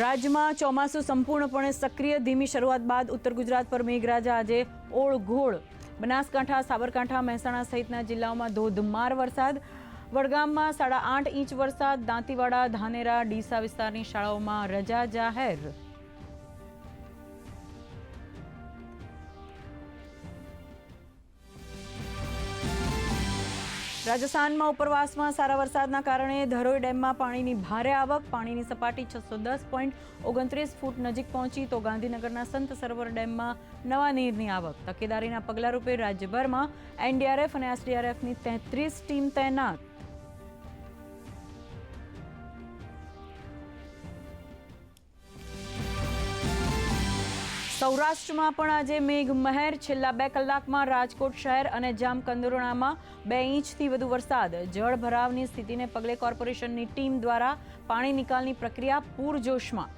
રાજ્યમાં ચોમાસું સંપૂર્ણપણે સક્રિય. ધીમી શરૂઆત બાદ ઉત્તર ગુજરાત પર મેઘરાજા આજે ઓળઘોળ. બનાસકાંઠા, સાબરકાંઠા, મહેસાણા સહિતના જિલ્લાઓમાં ધોધમાર વરસાદ. વડગામમાં સાડા આઠ ઇંચ વરસાદ. દાંતીવાડા, ધાનેરા, ડીસા વિસ્તારની શાળાઓમાં રજા જાહેર. રાજસ્થાનમાં ઉપરવાસમાં સારા વરસાદના કારણે ધરોઈ ડેમમાં પાણીની ભારે આવક. પાણીની સપાટી છસો દસ પોઈન્ટ ઓગણત્રીસ ફૂટ નજીક પહોંચી તો ગાંધીનગરના સંત સરોવર ડેમમાં નવા નીરની આવક. તકેદારીના પગલારૂપે રાજ્યભરમાં એનડીઆરએફ અને એસડીઆરએફની તેત્રીસ ટીમ તૈનાત. સૌરાષ્ટ્રમાં પણ આજે મેઘ મહેર છેલ્લા બે કલાકમાં રાજકોટ શહેર અને જામકંદોરણામાં બે ઇંચથી વધુ વરસાદ. જળ ભરાવની સ્થિતિને પગલે કોર્પોરેશનની ટીમ દ્વારા પાણી નિકાલની પ્રક્રિયા પૂરજોશમાં.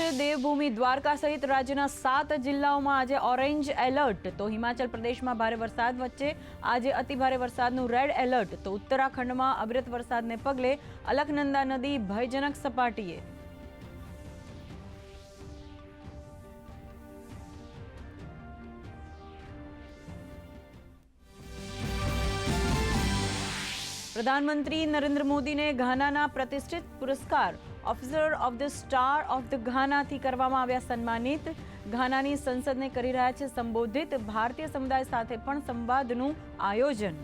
દેવભૂમિ દ્વારકા સહિત રાજ્યના સાત જિલ્લાઓમાં આજે ઓરેન્જ એલર્ટ. તો હિમાચલ પ્રદેશમાં ભારે વરસાદ વચ્ચે આજે અતિભારે વરસાદનું રેડ એલર્ટ. તો ઉત્તરાખંડમાં અવિરત વરસાદને પગલે અલકનંદા નદી ભયજનક સપાટીએ. પ્રધાનમંત્રી નરેન્દ્ર મોદીને ઘાનાના પ્રતિષ્ઠિત પુરસ્કાર. Officer of the star of the ઘાનાથી કરવામાં આવ્યા સન્માનિત. ઘાનાની સંસદને કરી રહ્યા છે સંબોધિત. ભારતીય સમુદાય સાથે પણ સંવાદનું આયોજન.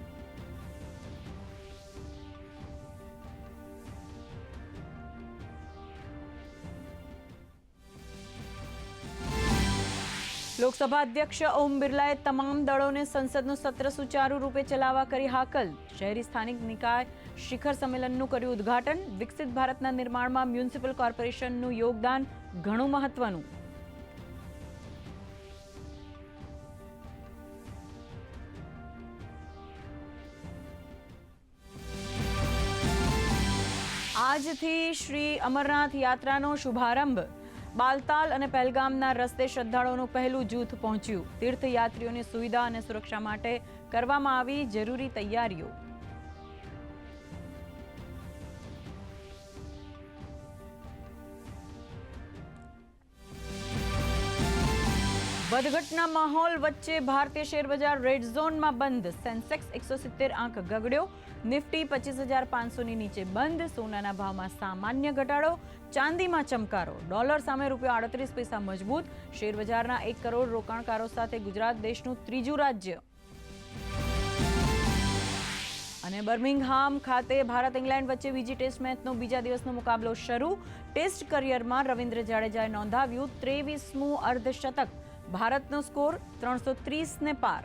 લોકસભા અધ્યક્ષ ઓમ બિરલાએ તમામ દળોને સંસદનું સત્ર સુચારુ રૂપે ચલાવવા કરી હાકલ. શહેરી સ્થાનિક નિકાય શિખર સંમેલનનું કર્યું ઉદ્ઘાટન. વિકસિત ભારતના નિર્માણમાં મ્યુનિસિપલ કોર્પોરેશનનું યોગદાન ઘણું મહત્વનું. આજથી શ્રી અમરનાથ યાત્રાનો શુભારંભ. બાલતાલ અને પહેલગામના રસ્તે શ્રદ્ધાળુઓનું પહેલું જૂથ પહોંચ્યું. તીર્થયાત્રીઓની સુવિધા અને સુરક્ષા માટે કરવામાં આવી જરૂરી તૈયારીઓ. વધઘટના માહોલ વચ્ચે ભારતીય શેરબજાર રેડ ઝોનમાં બંધ. સેન્સેક્સ એકસો સિત્તેર આંક ગગડ્યો. નિફ્ટી પચીસ હજાર પાંચસોની નીચે બંધ. સોનાના ભાવમાં સામાન્ય ઘટાડો. ચાંદીમાં ચમકારો. ડોલર સામે રૂપિયા આડત્રીસ પૈસા મજબૂત. શેરબજારના એક કરોડ રોકાણકારો સાથે ગુજરાત દેશનું ત્રીજું રાજ્ય. અને બર્મિંગહામ ખાતે ભારત ઇંગ્લેન્ડ વચ્ચે બીજી ટેસ્ટ મેચનો બીજા દિવસનો મુકાબલો શરૂ. ટેસ્ટ કરિયરમાં રવિન્દ્ર જાડેજાએ નોંધાવ્યું ત્રેવીસમું અર્ધશતક. ભારતનો સ્કોર ત્રણસો ત્રીસને પાર.